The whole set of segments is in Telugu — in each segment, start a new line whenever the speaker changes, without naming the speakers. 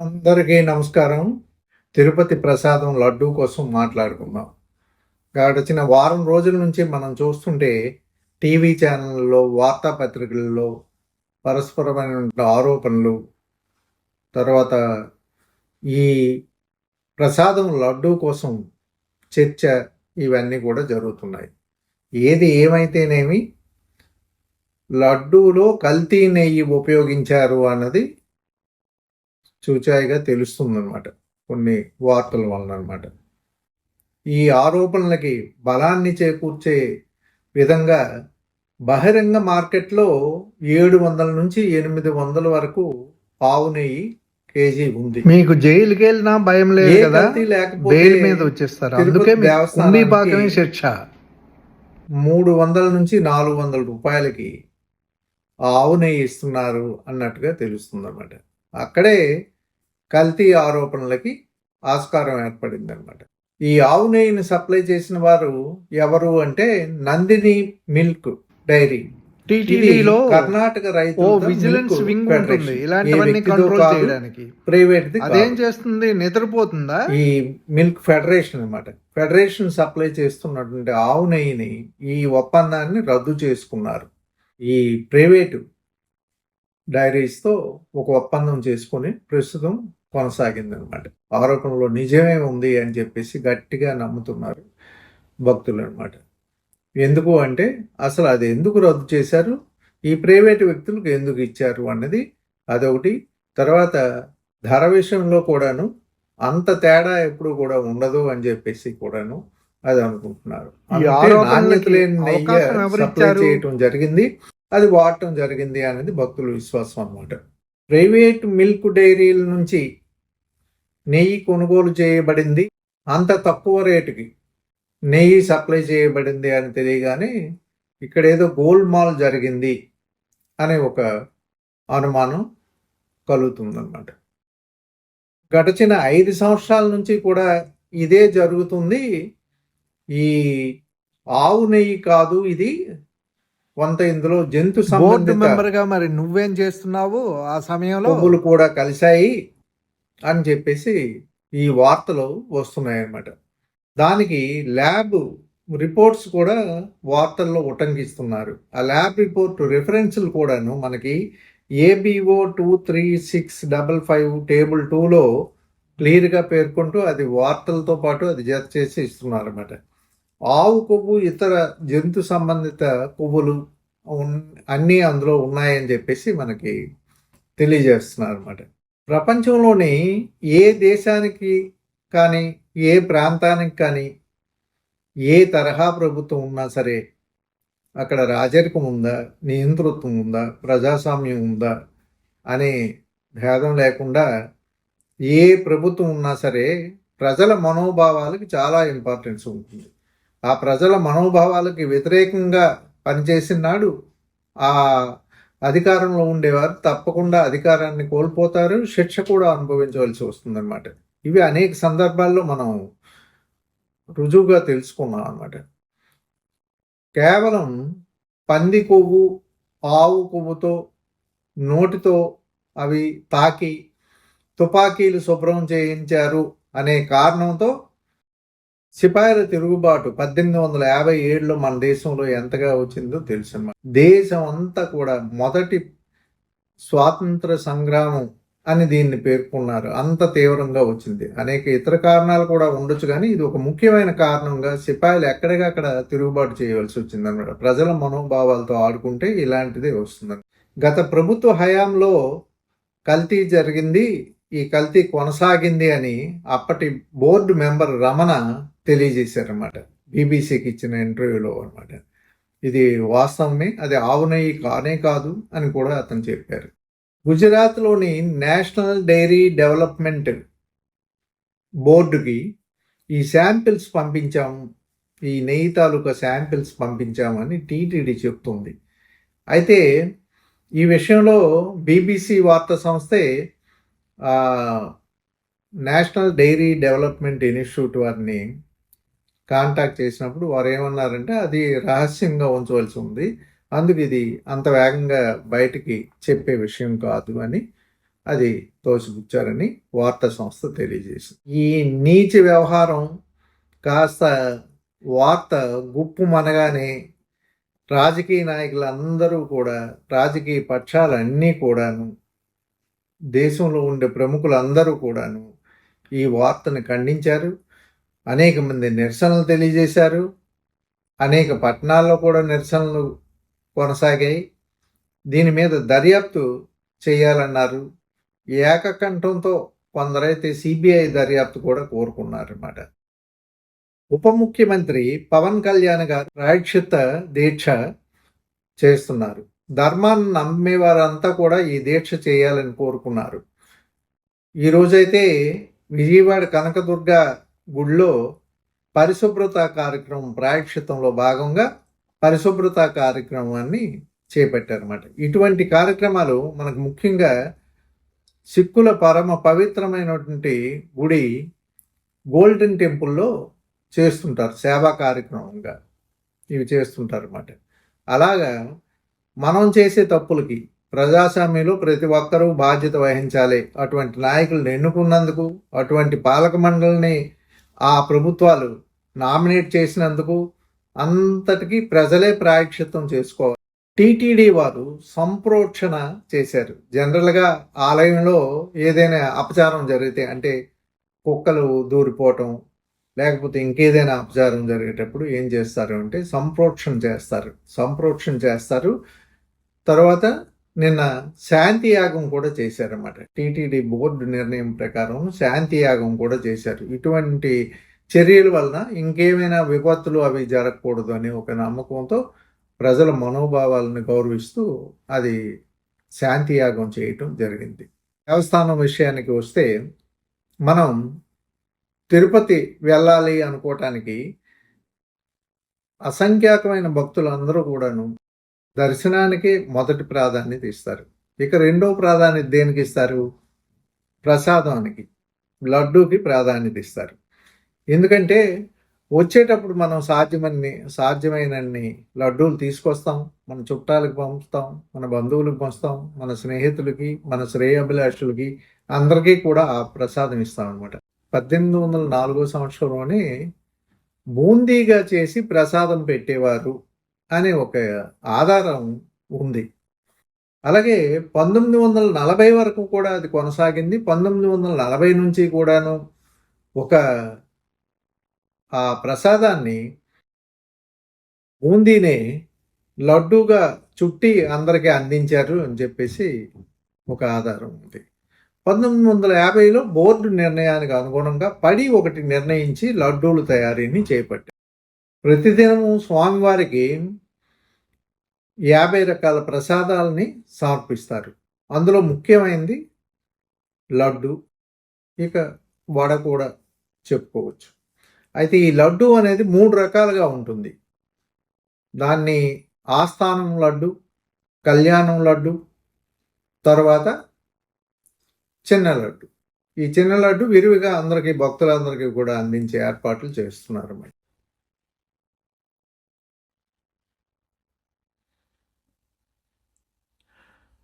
అందరికీ నమస్కారం. తిరుపతి ప్రసాదం లడ్డూ కోసం మాట్లాడుకుందాం. గడిచిన వారం రోజుల నుంచి మనం చూస్తుంటే టీవీ ఛానళ్ళలో వార్తాపత్రికలలో పరస్పరమైన ఆరోపణలు తర్వాత ఈ ప్రసాదం లడ్డూ కోసం చర్చ ఇవన్నీ కూడా జరుగుతున్నాయి. ఏది ఏమైతేనేమి లడ్డూలో కల్తీ నెయ్యి ఉపయోగించారు అన్నది చూచాయిగా తెలుస్తుందన్నమాట. కొన్ని వార్తల వలన అనమాట ఈ ఆరోపణలకి బలాన్ని చేకూర్చే విధంగా బహిరంగ మార్కెట్లో ఏడు వందల నుంచి ఎనిమిది వందల వరకు ఆవు నెయ్యి కేజీ ఉంది.
మీకు జైలుకి వెళ్ళినా భయం లేదు కదా? బెయిల్ మీద వచ్చేస్తారు. అందుకే శిక్ష.
మూడు వందల నుంచి నాలుగు వందల రూపాయలకి ఆవు నెయ్యి ఇస్తున్నారు అన్నట్టుగా తెలుస్తుంది అనమాట అక్కడే కల్తీ ఆరోపణలకి ఆస్కారం ఏర్పడింది అనమాట ఈ ఆవు నెయ్యిని సప్లై చేసిన వారు ఎవరు అంటే నందిని మిల్క్ డైరీ.
టీటీడీలో
కర్ణాటక రైతు
ఓ విజిలెన్స్ వింగ్ ఉంటుంది. ఇలాంటివన్నీ కంట్రోల్ చేయడానికి.
ప్రైవేట్
అదేం చేస్తుంది? నిద్రపోతుందా?
ఈ మిల్క్ ఫెడరేషన్ అన్నమాట. ఫెడరేషన్ సప్లై చేస్తున్నటువంటి ఆవు నెయ్యిని ఈ ఒప్పందాన్ని రద్దు చేసుకున్నారు. ఈ ప్రైవేటు డైరీస్తో ఒక ఒప్పందం చేసుకొని ప్రస్తుతం కొనసాగింది అనమాట ఆరోపణలో నిజమే ఉంది అని చెప్పేసి గట్టిగా నమ్ముతున్నారు భక్తులు అనమాట ఎందుకు అంటే అసలు అది ఎందుకు రద్దు చేశారు? ఈ ప్రైవేటు వ్యక్తులకు ఎందుకు ఇచ్చారు అన్నది అదొకటి. తర్వాత ధర విషయంలో కూడాను అంత తేడా ఎప్పుడు కూడా ఉండదు అని చెప్పేసి కూడాను అది అనుకుంటున్నారు. నాణ్యత లేని నెయ్యి సప్లై? చేయటం జరిగింది. అది వాడటం జరిగింది అనేది భక్తుల విశ్వాసం అన్నమాట. ప్రైవేట్ మిల్క్ డైరీల నుంచి నెయ్యి కొనుగోలు చేయబడింది అంత తక్కువ రేటుకి. నెయ్యి సప్లై చేయబడింది అని తెలియగానే ఇక్కడ ఏదో గోల్డ్ మాల్ జరిగింది అనే ఒక అనుమానం కలుగుతుందన్నమాట. గడిచిన ఐదు సంవత్సరాల నుంచి కూడా ఇదే జరుగుతుంది. ఈ ఆవు నెయ్యి కాదు ఇది. కొంత ఇందులో జంతు సంబంధిత
మెంబర్గా మరి నువ్వేం చేస్తున్నావు ఆ సమయంలో?
కూడా కలిశాయి. అని చెప్పేసి ఈ వార్తలు వస్తున్నాయి అన్నమాట దానికి ల్యాబ్ రిపోర్ట్స్ కూడా వార్తల్లో ఉటంకిస్తున్నారు. ఆ ల్యాబ్ రిపోర్ట్ రిఫరెన్స్లు కూడాను మనకి ABO two three six double five table టూలో క్లియర్గా పేర్కొంటూ అది వార్తలతో పాటు అది జత చేసి ఇస్తున్నారన్నమాట. ఆవు కొవ్వు ఇతర జంతు సంబంధిత కొవ్వులు అన్నీ అందులో ఉన్నాయని చెప్పేసి మనకి తెలియజేస్తున్నారనమాట ప్రపంచంలోని ఏ దేశానికి కానీ ఏ ప్రాంతానికి కానీ ఏ తరహా ప్రభుత్వం ఉన్నా సరే అక్కడ రాజరికం ఉందా నియంతృత్వం ఉందా ప్రజాస్వామ్యం ఉందా అనే భేదం లేకుండా ఏ ప్రభుత్వం ఉన్నా సరే ప్రజల మనోభావాలకి చాలా ఇంపార్టెన్స్ ఉంటుంది. ఆ ప్రజల మనోభావాలకి వ్యతిరేకంగా పనిచేసిన నాడు ఆ అధికారంలో ఉండేవారు తప్పకుండా అధికారాన్ని కోల్పోతారు శిక్ష కూడా అనుభవించవలసి వస్తుందన్నమాట. ఇవి అనేక సందర్భాల్లో మనం రుజువుగా తెలుసుకున్నాం అన్నమాట. కేవలం పంది కొవ్వు ఆవు కొవ్వుతో నోటితో అవి తాకి తుపాకీలు శుభ్రం చేయించారు అనే కారణంతో సిపాయిల తిరుగుబాటు పద్దెనిమిది వందల యాభై ఏడులో మన దేశంలో ఎంతగా వచ్చిందో తెలుసు దేశం అంతా కూడా మొదటి స్వాతంత్ర సంగ్రామం అని దీన్ని పేర్కొన్నారు. అంత తీవ్రంగా వచ్చింది. అనేక ఇతర కారణాలు కూడా ఉండొచ్చు కానీ ఇది ఒక ముఖ్యమైన కారణంగా సిపాయిలు ఎక్కడికక్కడ తిరుగుబాటు చేయవలసి వచ్చింది అనమాట ప్రజల మనోభావాలతో ఆడుకుంటే ఇలాంటిదే వస్తుంది. గత ప్రభుత్వ హయాంలో కల్తీ జరిగింది ఈ కల్తీ కొనసాగింది అని అప్పటి బోర్డు మెంబర్ రమణ తెలియజేశారన్నమాట. బీబీసీకి ఇచ్చిన ఇంటర్వ్యూలో అన్నమాట. ఇది వాస్తవమే అది ఆవునయ్యి కానే కాదు అని కూడా అతను చెప్పారు. గుజరాత్లోని నేషనల్ డైరీ డెవలప్మెంట్ బోర్డుకి ఈ శాంపిల్స్ పంపించాము ఈ నెయ్యి తాలూకా శాంపిల్స్ పంపించామని టీటీడీ చెప్తుంది. అయితే ఈ విషయంలో బీబీసీ వార్తా సంస్థే నేషనల్ డైరీ డెవలప్మెంట్ ఇన్స్టిట్యూట్ వారిని కాంటాక్ట్ చేసినప్పుడు వారు ఏమన్నారంటే అది రహస్యంగా ఉంచవలసి ఉంది. అందుకు ఇది అంత వేగంగా బయటికి చెప్పే విషయం కాదు అని అది తోసిపుచ్చారని వార్తా సంస్థ తెలియజేసింది. ఈ నీచ వ్యవహారం కాస్త వార్త గుప్పు మనగానే రాజకీయ నాయకులందరూ కూడా రాజకీయ పక్షాలన్నీ కూడాను దేశంలో ఉండే ప్రముఖులందరూ కూడాను ఈ వార్తను ఖండించారు. అనేక మంది నిరసనలు తెలియజేశారు. అనేక పట్టణాల్లో కూడా నిరసనలు కొనసాగాయి. దీని మీద దర్యాప్తు చేయాలన్నారు. ఏకకంఠంతో కొందరైతే సిబిఐ దర్యాప్తు కూడా కోరుకున్నారన్నమాట. ఉప ముఖ్యమంత్రి పవన్ కళ్యాణ్ గారు ప్రాయశ్చిత్త దీక్ష చేస్తున్నారు. ధర్మాన్ని నమ్మేవారంతా కూడా ఈ దీక్ష చేయాలని కోరుకున్నారు. ఈ రోజైతే విజయవాడ కనకదుర్గ గుడిలో పరిశుభ్రత కార్యక్రమం ప్రాయక్షితంలో భాగంగా పరిశుభ్రత కార్యక్రమాన్ని చేపట్టారన్నమాట. ఇటువంటి కార్యక్రమాలు మనకు ముఖ్యంగా సిక్కుల పరమ పవిత్రమైనటువంటి గుడి గోల్డెన్ టెంపుల్లో చేస్తుంటారు సేవా కార్యక్రమంగా ఇవి చేస్తుంటారు అన్నమాట అలాగా మనం చేసే తప్పులకి ప్రజాస్వామ్యంలో ప్రతి ఒక్కరూ బాధ్యత వహించాలి. అటువంటి నాయకులను ఎన్నుకున్నందుకు అటువంటి పాలక మండలిని ఆ ప్రభుత్వాలు నామినేట్ చేసినందుకు అంతటికీ ప్రజలే ప్రాయక్షిత్వం చేసుకోవాలి. టీటీడీ వారు సంప్రోక్షణ చేశారు. జనరల్గా ఆలయంలో ఏదైనా అపచారం జరిగితే అంటే కుక్కలు దూరిపోవటం లేకపోతే ఇంకేదైనా అపచారం జరిగేటప్పుడు ఏం చేస్తారు అంటే సంప్రోక్షణ చేస్తారు. సంప్రోక్షణ చేస్తారు. తర్వాత నిన్న శాంతి యాగం కూడా చేశారన్నమాట. టీటీడీ బోర్డు నిర్ణయం ప్రకారం శాంతి యాగం కూడా చేశారు. ఇటువంటి చర్యల వలన ఇంకేమైనా విపత్తులు అవి జరగకూడదు అనే ఒక నమ్మకంతో ప్రజల మనోభావాలను గౌరవిస్తూ అది శాంతి యాగం చేయటం జరిగింది. దేవస్థానం విషయానికి వస్తే మనం తిరుపతి వెళ్ళాలి అనుకోవటానికి అసంఖ్యాకమైన భక్తులు అందరూ కూడాను దర్శనానికి మొదటి ప్రాధాన్యత ఇస్తారు. ఇక రెండో ప్రాధాన్యత దేనికి ఇస్తారు? ప్రసాదానికి లడ్డూకి ప్రాధాన్యత ఇస్తారు. ఎందుకంటే వచ్చేటప్పుడు మనం సాధ్యమన్ని సాధ్యమైనన్ని లడ్డూలు తీసుకొస్తాం మన చుట్టాలకు పంపుతాం మన బంధువులకు పంచుతాం మన స్నేహితులకి మన శ్రేయాభిలాషులకి అందరికీ కూడా ప్రసాదం ఇస్తాం అనమాట పద్దెనిమిది వందల నాలుగో సంవత్సరంలోనే బూందీగా చేసి ప్రసాదం పెట్టేవారు అనే ఒక ఆధారం ఉంది. అలాగే పంతొమ్మిది వందల నలభై వరకు కూడా అది కొనసాగింది. పంతొమ్మిది వందల నలభై నుంచి కూడాను ఒక ఆ ప్రసాదాన్ని బూందీనే లడ్డూగా చుట్టి అందరికీ అందించారు అని చెప్పేసి ఒక ఆధారం ఉంది. పంతొమ్మిది వందల యాభైలో బోర్డు నిర్ణయానికి అనుగుణంగా పడి ఒకటి నిర్ణయించి లడ్డూలు తయారీని చేపట్టారు. ప్రతిదినము స్వామివారికి యాభై రకాల ప్రసాదాలని సమర్పిస్తారు. అందులో ముఖ్యమైనది లడ్డు. ఇక వడ కూడా చెప్పుకోవచ్చు. అయితే ఈ లడ్డు అనేది మూడు రకాలుగా ఉంటుంది. దాన్ని ఆస్థానం లడ్డు కళ్యాణం లడ్డు తర్వాత చిన్న లడ్డు. ఈ చిన్న లడ్డు విరివిగా అందరికీ భక్తులందరికీ కూడా అందించే ఏర్పాట్లు చేస్తున్నారు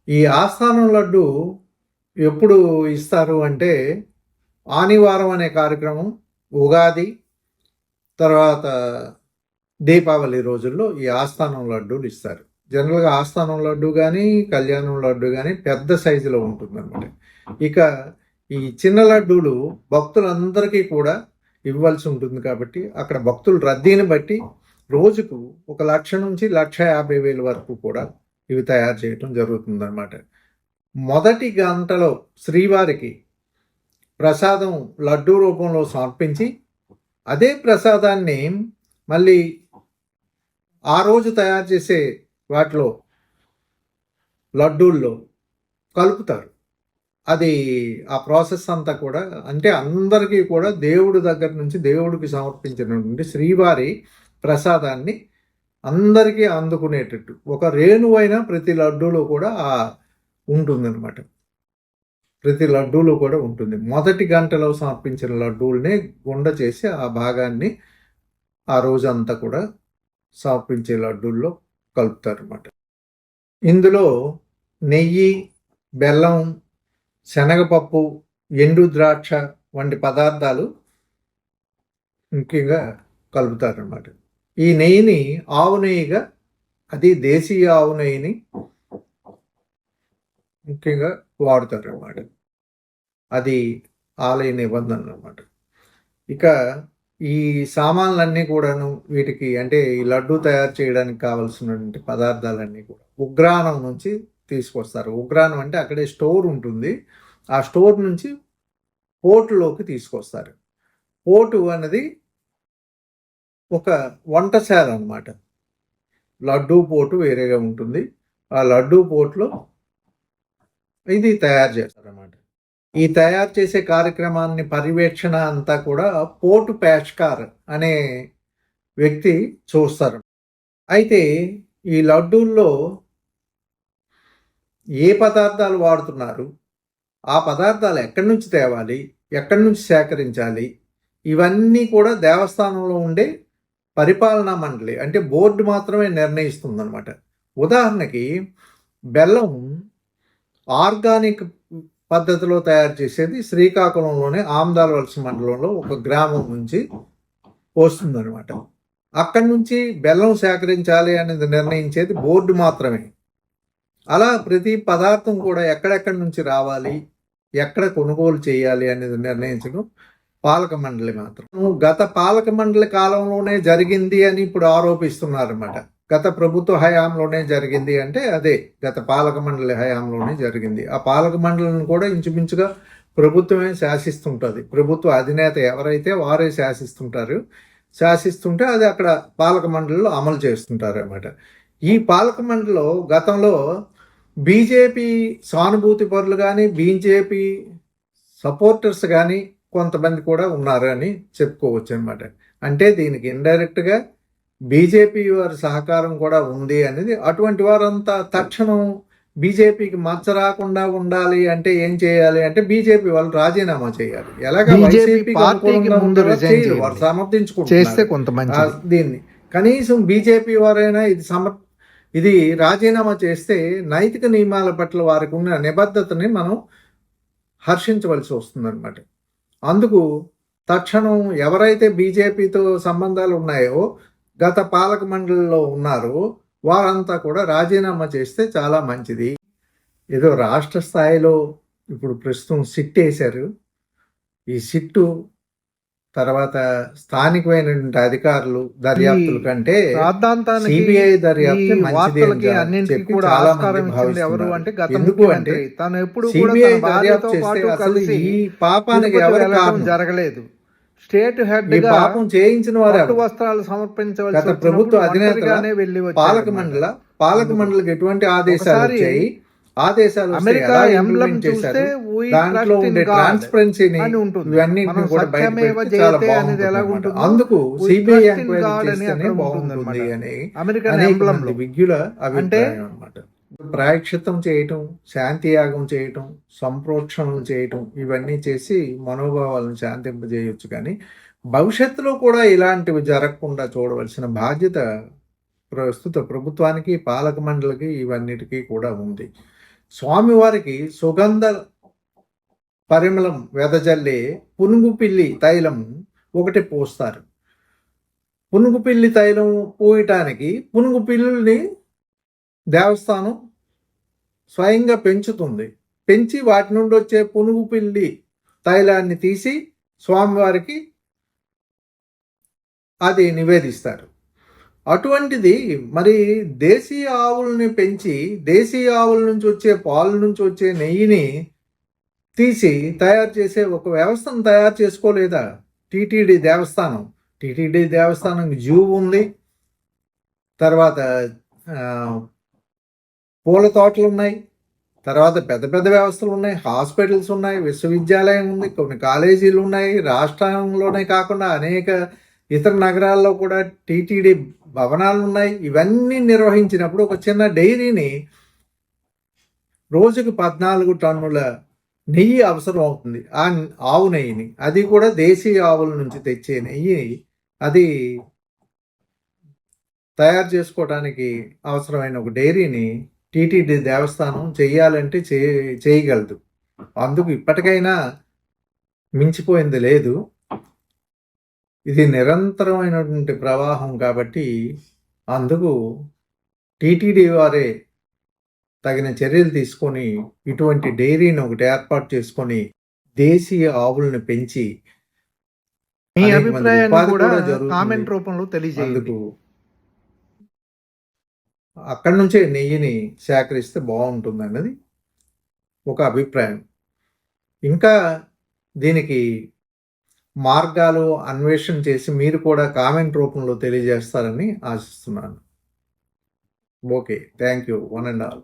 ఈ ఆస్థానం లడ్డు ఎప్పుడు ఇస్తారు అంటే ఆనివారం అనే కార్యక్రమం ఉగాది తర్వాత దీపావళి రోజుల్లో ఈ ఆస్థానం లడ్డూలు ఇస్తారు. జనరల్గా ఆస్థానం లడ్డు కానీ కళ్యాణం లడ్డు కానీ పెద్ద సైజులో ఉంటుందన్నమాట. ఇక ఈ చిన్న లడ్డూలు భక్తులందరికీ కూడా ఇవ్వాల్సి ఉంటుంది కాబట్టి అక్కడ భక్తుల రద్దీని బట్టి రోజుకు ఒక లక్ష నుంచి లక్ష యాభై వేల వరకు కూడా ఇవి తయారు చేయటం జరుగుతుందన్నమాట. మొదటి గంటలో శ్రీవారికి ప్రసాదం లడ్డూ రూపంలో సమర్పించి అదే ప్రసాదాన్ని మళ్ళీ ఆ రోజు తయారు చేసే వాటిలో లడ్డూల్లో కలుపుతారు. అది ఆ ప్రాసెస్ అంతా కూడా అంటే అందరికీ కూడా దేవుడి దగ్గర నుంచి దేవుడికి సమర్పించినటువంటి శ్రీవారి ప్రసాదాన్ని అందరికీ అందుకునేటట్టు. ఒక రేణువైన ప్రతి లడ్డూలో కూడా ఉంటుంది ఉంటుందన్నమాట. ప్రతి లడ్డూలో కూడా ఉంటుంది. మొదటి గంటలో సమర్పించిన లడ్డూలనే గుండ చేసి ఆ భాగాన్ని ఆ రోజంతా కూడా సమర్పించే లడ్డూల్లో కలుపుతారనమాట ఇందులో నెయ్యి బెల్లం శనగపప్పు ఎండు ద్రాక్ష వంటి పదార్థాలు ముఖ్యంగా కలుపుతారనమాట ఈ నెయ్యిని ఆవు నెయ్యిగా అది దేశీయ ఆవు నెయ్యిని ముఖ్యంగా వాడతారు అన్నమాట అది ఆలయ నిబంధన అన్నమాట. ఇక ఈ సామాన్లన్నీ కూడాను వీటికి అంటే ఈ లడ్డు తయారు చేయడానికి కావలసినటువంటి పదార్థాలన్నీ కూడా ఉగ్రాణం నుంచి తీసుకొస్తారు. ఉగ్రాణం అంటే అక్కడే స్టోర్ ఉంటుంది. ఆ స్టోర్ నుంచి పోర్టులోకి తీసుకొస్తారు. పోర్టు అన్నది ఒక వంటశాల అన్నమాట. లడ్డూ పోటు వేరేగా ఉంటుంది. ఆ లడ్డూ పోటులో ఇది తయారు చేస్తారన్నమాట. ఈ తయారు చేసే కార్యక్రమాన్ని పర్యవేక్షణ అంతా కూడా పోటు ప్యాష్కార్ అనే వ్యక్తి చూస్తారు. అయితే ఈ లడ్డూల్లో ఏ పదార్థాలు వాడుతున్నారు? ఆ పదార్థాలు ఎక్కడి నుంచి తేవాలి? ఎక్కడి నుంచి సేకరించాలి? ఇవన్నీ కూడా దేవస్థానంలో ఉండే పరిపాలనా మండలి అంటే బోర్డు మాత్రమే నిర్ణయిస్తుంది అనమాట ఉదాహరణకి బెల్లం ఆర్గానిక్ పద్ధతిలో తయారు చేసేది శ్రీకాకుళంలోనే ఆమ్దాల వలస మండలంలో ఒక గ్రామం నుంచి వస్తుందన్నమాట. అక్కడి నుంచి బెల్లం సేకరించాలి అనేది నిర్ణయించేది బోర్డు మాత్రమే. అలా ప్రతి పదార్థం కూడా ఎక్కడెక్కడి నుంచి రావాలి ఎక్కడ కొనుగోలు చేయాలి అనేది నిర్ణయించడం పాలక మండలి మాత్రం. గత పాలక మండలి కాలంలోనే జరిగింది అని ఇప్పుడు ఆరోపిస్తున్నారు అనమాట గత ప్రభుత్వ హయాంలోనే జరిగింది అంటే అదే గత పాలక మండలి హయాంలోనే జరిగింది. ఆ పాలక మండలిని కూడా ఇంచుమించుగా ప్రభుత్వమే శాసిస్తుంటుంది. ప్రభుత్వ అధినేత ఎవరైతే వారే శాసిస్తుంటారు శాసిస్తుంటే అది అక్కడ పాలక మండలిలో అమలు చేస్తుంటారు అన్నమాట ఈ పాలక మండలిలో గతంలో బీజేపీ సానుభూతి పరులు కానీ బీజేపీ సపోర్టర్స్ కానీ కొంతమంది కూడా ఉన్నారు అని చెప్పుకోవచ్చు అనమాట అంటే దీనికి ఇండైరెక్ట్గా బీజేపీ వారి సహకారం కూడా ఉంది అనేది అటువంటి వారంతా తక్షణం బీజేపీకి మచ్చ రాకుండా ఉండాలి అంటే ఏం చేయాలి అంటే బీజేపీ వాళ్ళు రాజీనామా చేయాలి. ఎలాగ. వారు దీన్ని. కనీసం బీజేపీ వారైనా ఇది సమ ఇది రాజీనామా చేస్తే నైతిక నియమాల పట్ల వారికి ఉన్న నిబద్ధతని మనం హర్షించవలసి వస్తుందన్నమాట. అందుకు తక్షణం ఎవరైతే బీజేపీతో సంబంధాలు ఉన్నాయో గత పాలక మండలిలో ఉన్నారో వారంతా కూడా రాజీనామా చేస్తే చాలా మంచిది. ఏదో రాష్ట్ర స్థాయిలో ఇప్పుడు ప్రస్తుతం సిట్ వేశారు ఈ సిట్టు తర్వాత స్థానికమైనటువంటి అధికారులు దర్యాప్తుల కంటే సిబిఐ
అన్నింటికి కూడా
చాలా
ఆస్కారం
మంది
ఇచ్చింది ఎవరు
భావిస్తున్నారు.
అంటే గత
ఎందుకు
ముఖ్యమంత్రి
అంటే
తను ఎప్పుడు
సిబిఐ దర్యాప్తు చేస్తే అసలు ఈ పాపానికి ఎవరు కారణం
జరగలేదు స్టేట్ హెడ్
పాపం చేయించిన వారు?
వస్త్రాలు సమర్పించవలసి
గత ప్రభుత్వ అధినేత
వెళ్ళి
పాలక. మండల పాలక మండలికి ఎటువంటి ఆదేశాలు వచ్చాయి ఆదేశాలు
అమెరికా ఎంబ్లం చూస్తే
దాంట్లో ఉండే ట్రాన్స్పరెన్సీని ఇవన్నీ కూడా
అనేది ఎలా ఉంటుందో,
అందుకు సిబిఐ ఎంక్వైరీ
అక్కడ
బాగుంటుంది. అని
అమెరికన్ ఎంబ్లం
విజ్ఞుల అభిప్రాయం అన్నమాట. ప్రాయక్షితం చేయటం శాంతియాగం చేయటం సంప్రోక్షణలు చేయటం ఇవన్నీ చేసి మనోభావాలను శాంతింపజేయొచ్చు కానీ భవిష్యత్తులో కూడా ఇలాంటివి జరగకుండా చూడవలసిన బాధ్యత ప్రస్తుత ప్రభుత్వానికి పాలక మండలికి ఇవన్నిటికీ కూడా ఉంది. స్వామివారికి సుగంధ పరిమళం వెదజల్లే పునుగు పిల్లి తైలం ఒకటి పోస్తారు. పునుగు పిల్లి తైలం పూయటానికి పునుగు పిల్లుల్ని దేవస్థానం స్వయంగా పెంచుతుంది. పెంచి వాటి నుండి వచ్చే పునుగు పిల్లి తైలాన్ని తీసి స్వామివారికి అది నివేదిస్తారు. అటువంటిది మరి దేశీయ ఆవుల్ని పెంచి దేశీయ ఆవుల నుంచి వచ్చే పాల నుంచి వచ్చే నెయ్యిని తీసి తయారు చేసే ఒక వ్యవస్థను తయారు చేసుకోలేదా? టీటీడీ దేవస్థానం. టీటీడీ దేవస్థానం జూ ఉంది. తర్వాత పూల తోటలు ఉన్నాయి. తర్వాత పెద్ద పెద్ద వ్యవస్థలు ఉన్నాయి. హాస్పిటల్స్ ఉన్నాయి. విశ్వవిద్యాలయం ఉంది. కొన్ని కాలేజీలు ఉన్నాయి. రాష్ట్రంలోనే కాకుండా అనేక ఇతర నగరాల్లో కూడా టీటీడీ భవనాలు ఉన్నాయి ఇవన్నీ నిర్వహించినప్పుడు ఒక చిన్న డైరీని రోజుకి పద్నాలుగు టన్నుల నెయ్యి అవసరం అవుతుంది. ఆ ఆవు నెయ్యిని. అది కూడా దేశీయ ఆవుల నుంచి తెచ్చే నెయ్యి. అది తయారు చేసుకోవడానికి అవసరమైన ఒక డైరీని టీటీడీ దేవస్థానం చేయాలంటే చే చేయగలదు. అందుకు ఇప్పటికైనా మించిపోయింది లేదు. ఇది నిరంతరమైనటువంటి ప్రవాహం కాబట్టి అందుకు టీటీడీ వారే తగిన చర్యలు తీసుకొని ఇటువంటి డైరీని ఒకటి ఏర్పాటు చేసుకొని దేశీయ ఆవులను పెంచి
మీ అభిప్రాయాన్ని కూడా. కామెంట్ రూపంలో తెలియజేయండి
అక్కడి నుంచే నెయ్యిని సేకరిస్తే బాగుంటుంది అన్నది ఒక అభిప్రాయం ఇంకా దీనికి మార్గాలు అన్వేషణ చేసి మీరు కూడా కామెంట్ రూపంలో తెలియజేస్తారని ఆశిస్తున్నాను. Okay thank you one and all.